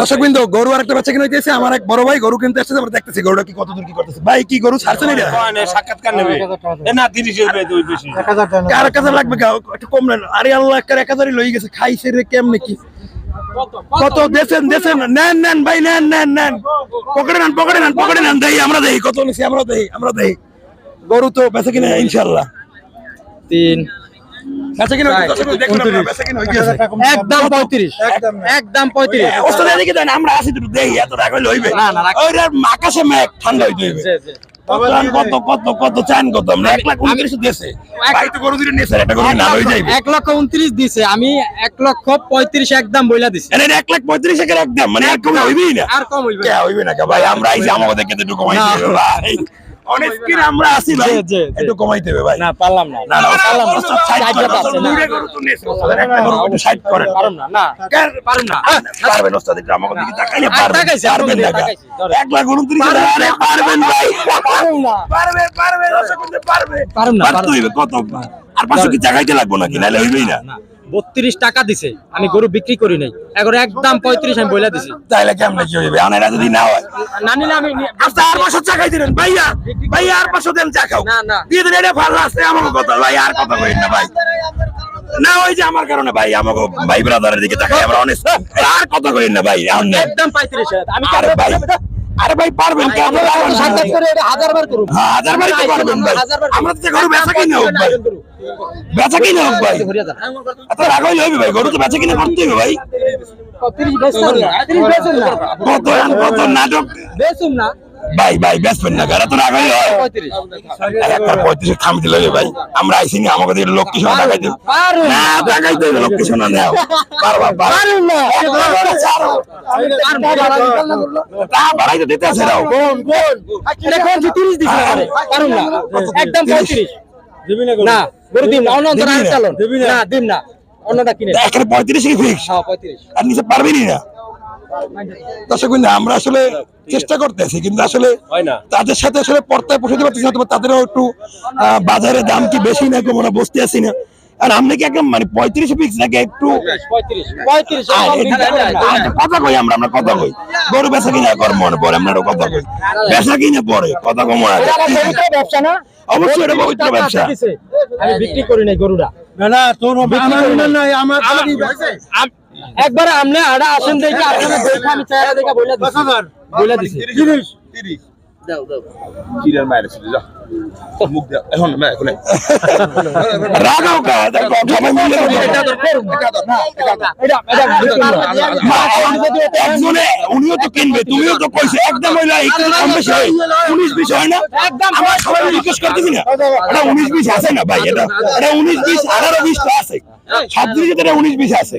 দর্শক বিন্দু গরু আর একটা বাচ্চা কিনে আমার এক বড় ভাই গরু কিনতে আসছে আমরা দেখতেছি গরুটা কি কত দূর কি করতেছে। ভাই কি গরু ছাড়ছে না এটা? সাক্ষাৎকার নেবে। না দুই বেশি। লাগবে? একটু কম নেন। আরে আল্লাহ কার এক হাজারই লই গেছে। খাইছে রে কেমনে কি? কত দেছেন দেছেন নেন নেন ভাই নেন নেন নেন। পকেটে নেন পকেটে নেন পকেটে নেন। দেই আমরা দেই। কত নিছি আমরা দেই আমরা দেই। গরু তো বেচা কিনে ইনশাআল্লাহ। তিন। বেচা কিনে দেখুন বেচা কিনে একদম পঁয়ত্রিশ। একদম পঁয়ত্রিশ। ওস্তাদ এদিকে দেন আমরা আসি দেই এত রাগ হইলে হইবে। না, আকাশে মেঘ ঠান্ডা হইতে হইবে। কত কত কত কত চান কত? এক লাখ উনত্রিশ দিয়েছে। এক লক্ষ উনত্রিশ দিছে। আমি এক লক্ষ পঁয়ত্রিশ একদম বইলা দিছি। এক লাখ পঁয়ত্রিশ একের একদম মানে আর কম হইবেই না। আর কম হইবে কে হইবে না ভাই আমরা ভাই। অনেক আমরা আছি ভাই। একটু কমাইতে হবে ভাই। না পারলাম না। না পারলাম না আছে না। দূরে গরু তো নিয়েছে, ওস্তাদ একটা গরু একটু সাইড করেন পারুম না না। কেন? পারেন না। পারবেন ওস্তাদ একটু আমাকে দিকে তাকাইলে পারবেন তাকাইছি, পারবেন না। এক লাখ হাজার, আরে পারবেন ভাই। পারুম না। পারবে পারবে পারবে। পারুম না, পারতে হইবে কত? আর পাঁচশো কি জায়গাইতে লাগবো নাকি? নাহলে হইবেই না। বত্রিশ টাকা দিছে। আমি গরু বিক্রি করি নাই। এখন একদম পঁয়ত্রিশ আমি বইলা দিছি। তাইলে কেমনে কি হইবে? আনারা যদি না হয়। না নিলে আমি আচ্ছা আর পাঁচশো চাকাই দিলেন। ভাইয়া ভাইয়া আর পাঁচশো দেন চা খাও। না, না। দিয়ে দিন এটা ভালো আছে আমাকে কথা ভাই আর কথা কইন না ভাই। না ওই যে আমার কারণে ভাই আমাকে ভাই ব্রাদারের দিকে তাকাই আমরা অনেক আর কথা কইন না ভাই একদম পঁয়ত্রিশ আমি আরে ভাই। আরে ভাই পারবেন কেন সাক্ষাৎ করে এটা হাজার বার করুন। হাজার বারই তো ভাই আমরা তো। গরু বেচা কিনে হোক ভাই। বেচা কিনে হোক ভাই। এত রাগ হইলে হইবে ভাই গরু তো বেচা কিনে করতে হবে ভাই। বেচুন না কত নাটক? বেচুন না। ভাই ভাই বেচবেন না গাড়া তো রাগ হইলে হয় পঁয়ত্রিশ। একটা পঁয়ত্রিশ থামি দিলে হবে ভাই। আমরা আইসি নি আমাকে দিয়ে লোক কিছু টাকাই পারুন না। টাকাই দেবে লোক কিছু না নেও। পারবা না। তা বাড়াই তো দিতে আছে রাও। তিরিশ দিছে? আমারে পারুন না। একদম পঁয়ত্রিশ। না গরু দিন না। অন্য অন্তর আর চালন। না। দিন না। অন্যটা কিনে। এখানে পঁয়ত্রিশ কি ফিক্স হ্যাঁ পঁয়ত্রিশ। আর নিচে পারবেনি না? দর্শক বিন্দু, আমরা আসলে চেষ্টা করতেছি কিন্তু আসলে তাদের সাথে আসলে পর্তায় পোষাতে পারতেছি না তাদেরও একটু বাজারে দাম কি বেশি না কম আমরা বুঝতে আসি না। আর আমরা কি একদম মানে পঁয়ত্রিশ ফিক্স নাকি একটু কথা কই আমরা আমরা কথা কই। গরু বেচা কিনা কর মনে পড়ে আমরা কথা কই। বেচা কিনা পরে কথা কম ব্যবসা না? অবশ্যই এটা পবিত্র ব্যবসা। আমি বিক্রি করি নাই গরুটা। না তোর আমার আম- একবার আমনে আড়া আসেন দেখে আপনারা দেখে আমি চেহারা দেখে বইলা দিছি। বইলা দিছি। 30 30 দাও দাও। কিরার মায়ের ছিল যা। মুখ দাও এখন না এখন রাগাও কা দেখো সবাই মিলে কথা বলো। এটা এটা বিক্রি না। মা, একজনে উনিও তো কিনবে তুমিও তো কইছো একদম হইল একটু কম বেশি হয়। উনিশ বিশ হয় না? একদম। আমরা সবাই রিকোয়েস্ট করতেছি না। এটা উনিশ বিশ আছে না ভাই? এটা এটা উনিশ বিশ আঠারো বিশ তো আছে। সব জিনিসে তো এটা উনিশ বিশ আছে।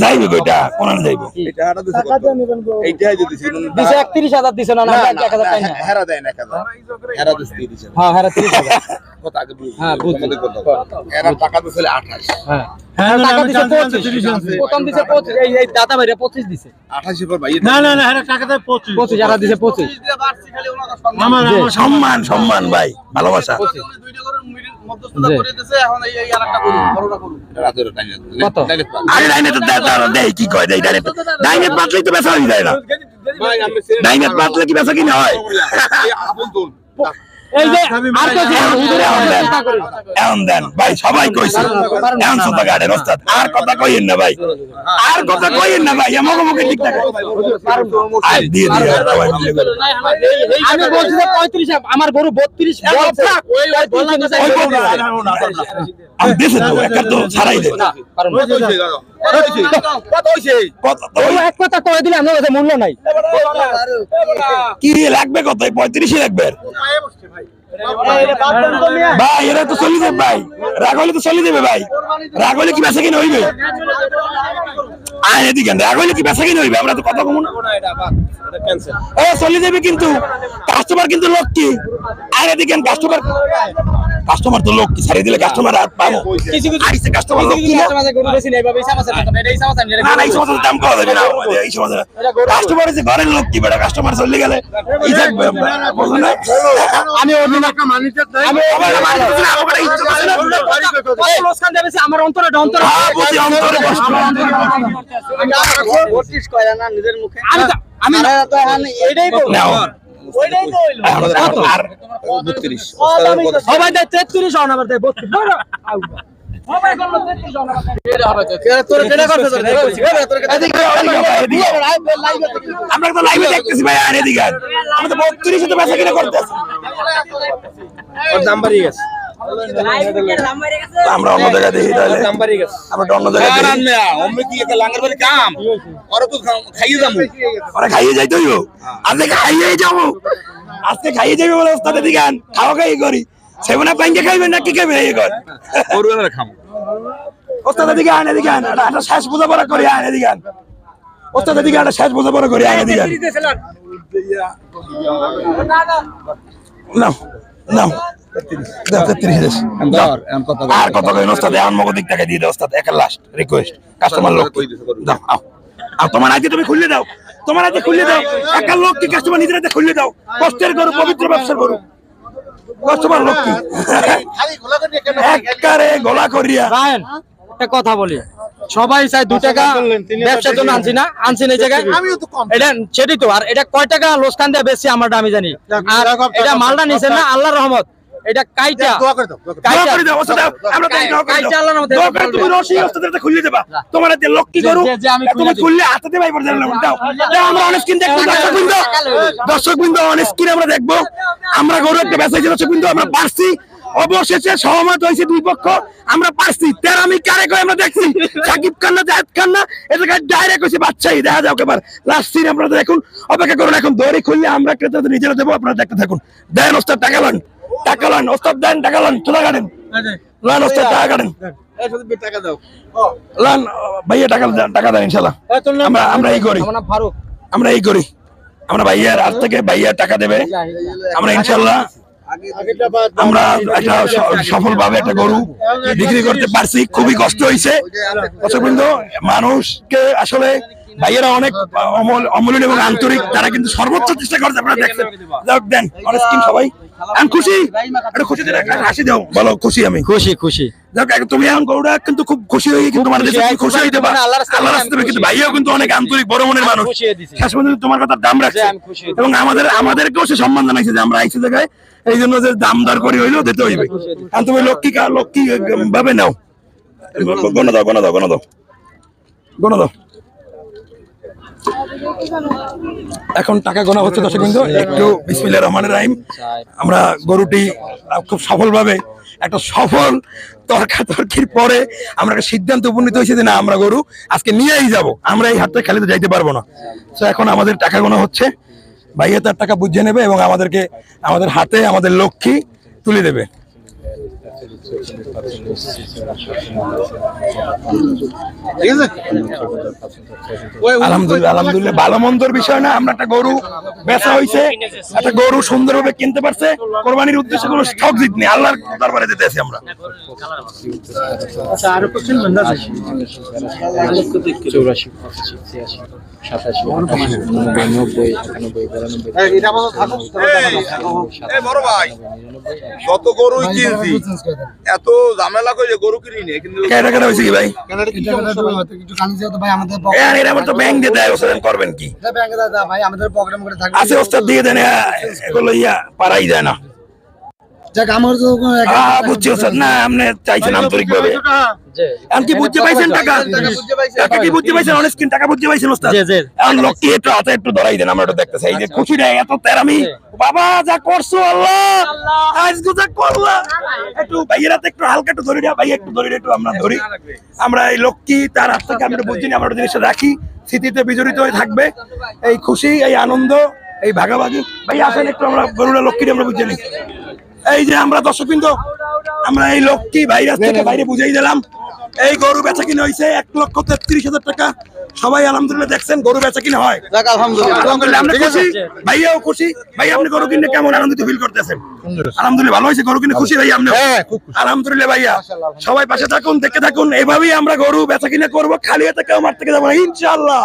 যাইবে কইটা? কোন যাইবে? দিছে একত্রিশ হাজার দিছে না না আমরা এক হাজার পাই না। হ্যাঁ হ্যাঁ। তিরিশ হাজার। হ্যাঁ বুঝছি। হ্যাঁ হ্যাঁ, না, টাকা আমি দিছে জানতে পঁচিশ। জানতে জানতে। প্রথম দিছে পঁচিশ এই এই দাদা ভাইরা পঁচিশ দিছে। না না না টাকাতে পঁচিশ। পঁচিশ যারা দিছে পঁচিশ। আমার সম্মান। সম্মান ভাই ভালোবাসা। কত? ডাইনে তো দে- দাঁড়া, দেই কি কয় দেই ডাইনে ডাইনে পাতলেই তো বেচা যায় না। ডাইনে পাতলে কি বেচা কিনা হয়? এই যে আর তো এখন দেন ভাই সবাই কইছে এখন সুতা গাড়ের ওস্তাদ আর কথা কইেন না ভাই আর কথা কইেন না ভাই আমাকে মুখে ঠিক থাকে আর দিয়ে দিয়ে সবাই মিলে করে। আমি বলছি যে পঁয়ত্রিশ আমার গরু বত্রিশ বলছে ওই বলতে পারে। আমি দেশে তো একটা তো ছাড়াই দে কারণ তো এক কথা কয়ে দিলে আমার কাছে মূল্য নাই। কি লাগবে কত পঁয়ত্রিশই লাগবে। ভাই এরা তো চলে যাবে ভাই। রাগ হলে তো চলে যাবে ভাই। রাগ হলে কি বেচা কিনা হইবে? আয় এদিকে রাগ হলে কি বেচা কিনা হইবে? আমরা তো কথা কমু না। এ চলে যাবে কিন্তু। কাস্টমার কিন্তু লোক লক্ষ্মী আর এদিকে কাস্টমার কাস্টমার তো লক্ষ্মী ছাড়িয়ে দিলে কাস্টমার আর পাবো। কিছু কিছু আইসে কাস্টমার লক্ষ্মী কিছু না কাস্টমার গরু বেশি নেই বাবা এই সামাসের কথা না, এটা এই সামাসের না, এটা না না এই গরু। দাম করা যাবে না। আমাদের এই সমস্ত কাস্টমার হচ্ছে ঘরের লক্ষ্মী বেটা? কাস্টমার চলে গেলে এই থাকবে বলল না আমি অন্য টাকা মানিতে দেয় আমি আমার অন্তরে এটা অন্তরে। হ্যাঁ, বুঝি, অন্তরে কষ্ট। আমি তো- আমি এটাই বলব নাও ওইটাই তো হইল। আর ও ভাই দেয় 33 হন দেয় 32 না, না, আউ। ও ভাই করল 33 হন আবার দেয়। তোর কেডা করতে তোর। এদিকে, এদিকে, এদিকে। আমরা তো লাইভে দেখতেছি। ভাই আর এদিকে আমরা তো বত্রিশে তো বেচা কিনা করতেছি। গেছে। আমরা অন্য জায়গায় দেখি তাহলে। দাম বাড়িয়ে গেছে। আমরা তো অন্য জায়গায় দেখি। অমনি কি একটা লাঙ্গের বাড়ি কাম? ওরা তো খাইয়ে যাব। ওরা খাইয়ে যাইতে হইব। আজকে খাইয়ে যাব। আজকে খাইয়ে যাবে বলে ওস্তাদ এদিকে আন। খাওয়া খাই করি। সেবনা পাইঙ্গে খাইবেন না কি খাইবেন এই কর। গরুরা খাম। ওস্তাদ আন এদিকে আন। একটা- একটা শেষ বোঝাপড়া করি আন এদিকে আন। ওস্তাদ এদিকে একটা শেষ বোঝাপড়া করি আন এদিকে আন। নাও। দাও। আর কত কইন ওস্তাদ এখন মগো দিক থেকে দিয়ে দাও ওস্তাদ একের লাস্ট রিকোয়েস্ট কাস্টমার লোক দাও আও। আর তোমার আজকে তুমি খুললে দাও তোমার আজকে খুললে দাও। একার লোক কি কাস্টমার নিজের হাতে খুললে দাও? কষ্টের গরু পবিত্র ব্যবসার গরু। কাস্টমার লোক কি? একারে গলা করিয়া একটা কথা বলি সবাই চাই দু টাকা ব্যবসার জন্য আনছি না আনছি না এই জায়গায় এটা সেটাই তো আর এটা কয় টাকা লোসকান দেয় বেশি আমারটা আমি জানি আর এটা মালটা নিছেন না আল্লাহর রহমত এটা কাইটা দোয়া কাইটা করে দাও ওস্তাদ আমরা তাই দোয়া করে দাও দোয়া করে তুমি রশি ওস্তাদের খুলে দেবা তোমার হাতে লক্ষ্মী গরু যে- যে তুমি খুলে খুললে হাতে দেবাই পড়ে দাও দাও দাও, আমরা অনেক দেখব দর্শক বিন্দু দর্শক বিন্দু অনেক স্কিন আমরা দেখব আমরা গরু একটা বেসাইছি দর্শক বিন্দু আমরা পারছি অবশেষে সহমত হয়েছে দুই পক্ষ। আমরা পারছি। তেরামি কারে কই আমরা দেখছি? সাকিব খান না, জাহেদ খান না? এটা ডাইরেক্ট হয়েছে বাচ্চাই দেখা যাও এবার লাস্ট সিন আপনারা দেখুন। অপেক্ষা করুন, এখন দড়ি খুললে আমরা ক্রেতাদের নিজেরা দেবো। আপনারা দেখতে থাকুন। দেন ওস্তাদ টাকা লন টাকা লন ওস্তাদ, দেন টাকা লন চলে গাড়েন। লন ওস্তাদ, টাকা গাড়েন। লন, ভাইয়া, টাকা টাকা দেন ইনশাল্লাহ আমরা আমরা এই করি। আমরা এই করি। আমরা ভাইয়ার হাত থেকে ভাইয়া টাকা দেবে। আমরা ইনশাল্লাহ আমরা একটা সফলভাবে একটা গরু বিক্রি করতে পারছি। খুবই কষ্ট হয়েছে মানুষকে আসলে ভাইয়েরা অনেক অমল- অমূল্য এবং আন্তরিক তারা কিন্তু সর্বোচ্চ চেষ্টা করছে আপনারা দেখছেন। যাক দেন অনেক স্কিম সবাই। আমি খুশি। একটা খুশি দিলে হাসি দাও বলো খুশি আমি। খুশি খুশি। তুমি এখন গরুটা কিন্তু খুব খুশি হয়ে কিন্তু তোমার খুশি, হইতে পারো। কিন্তু ভাইয়াও কিন্তু অনেক আন্তরিক বড় মনের মানুষ। শেষ পর্যন্ত তোমার কথা দাম রাখছে। এবং আমাদের আমাদেরকেও সে সম্মান জানাইছে যে আমরা আইসি জায়গায়। এই জন্য যে দাম দর করি হইলেও দিতে হইবে। কারণ তুমি লক্ষ্মী কা- লক্ষ্মী ভাবে নাও। গণ দাও গণ দাও গণ দাও। গণ দাও। এখন টাকা গোনা হচ্ছে দর্শক বিন্দু, একটু বিসমিল্লাহির রহমানের রহিম। আমরা গরুটি খুব সফলভাবে একটা সফল তর্কাতর্কির পরে আমরা একটা সিদ্ধান্ত উপনীত হয়েছে যে না, আমরা গরু আজকে নিয়েই যাব। আমরা এই হাতটা খেলে তো যাইতে পারব না। তো এখন আমাদের টাকা গোনা হচ্ছে। ভাইয়া তার টাকা বুঝে নেবে এবং আমাদেরকে, আমাদের হাতে আমাদের লক্ষ্মী তুলে দেবে। আলহামদুলিল্লাহ আলহামদুলিল্লাহ ভালো মন্দর বিষয় না আমরা একটা গরু বেচা হয়েছে একটা গরু সুন্দরভাবে কিনতে পারছে কোরবানির উদ্দেশ্যে কোনো স্টক জিত নেই আল্লাহর দরবারে দিতে আছি আমরা চৌরাশি পঁচাশি ছিয়াশি সাতাশি আটাশি নব্বই একানব্বই বিরানব্বই এই বড় যত গরু কিনছি এত ঝামেলা করে গরু কিনি নে কিন্তু কি ভাই? তো ব্যাংক দিয়ে দেয় ওষুধ করবেন কি? আছে ওস্তাদ দিয়ে দেন এগুলো ইয়া পারাই যায় না। আহ, বুঝছি ওস্তাদ না আপনি চাইছেন আন্তরিক ভাবে কি বুঝতে পাইছেন টাকা? টাকা কি বুঝতে পাইছেন? অনেক স্কিন টাকা বুঝতে পাইছেন ওস্তাদ? জি, জি। এখন লক্ষ্মী একটু হাতে একটু ধরাই দেন আমরা একটু দেখতেছি। এই যে খুশি নেই এত তেরামি। বাবা যা করছ আল্লাহ! আজকে যা করলা। একটু ভাইয়ের হাতে একটু হালকা একটু ধরে দাও ভাই একটু ধরে একটু আমরা ধরি। আমরা এই লক্ষ্মী তার হাত থেকে আমরা একটু বুঝিনি আমরা জিনিসটা রাখি। স্মৃতিতে বিজড়িত হয়ে থাকবে। এই খুশি এই আনন্দ এই ভাগাভাগি। ভাই আসেন একটু আমরা গরুরা লক্ষ্মীর আমরা বুঝে নিই। এই যে আমরা দর্শকবৃন্দ আমরা এই লক্ষ্মী ভাইরাস থেকে বাইরে বুঝাই দিলাম। এই গরু বেচা কিনে হয়েছে এক লক্ষ তেত্রিশ হাজার টাকা। সবাই আলহামদুলিল্লাহ দেখছেন গরু বেচা কিনে হয়। খুশি? ভাইয়াও খুশি। ভাই আপনি গরু কিনে কেমন আনন্দিত ফিল করতেছেন? আলহামদুলিল্লাহ ভালো হয়েছে গরু কিনে। খুশি ভাই আপনি আলহামদুলিল্লাহ ভাইয়া। সবাই পাশে থাকুন দেখে থাকুন। এভাবেই আমরা গরু বেচা কিনে করব। খালি হাতে কেউ মার থেকে যাব না। ইনশাআল্লাহ।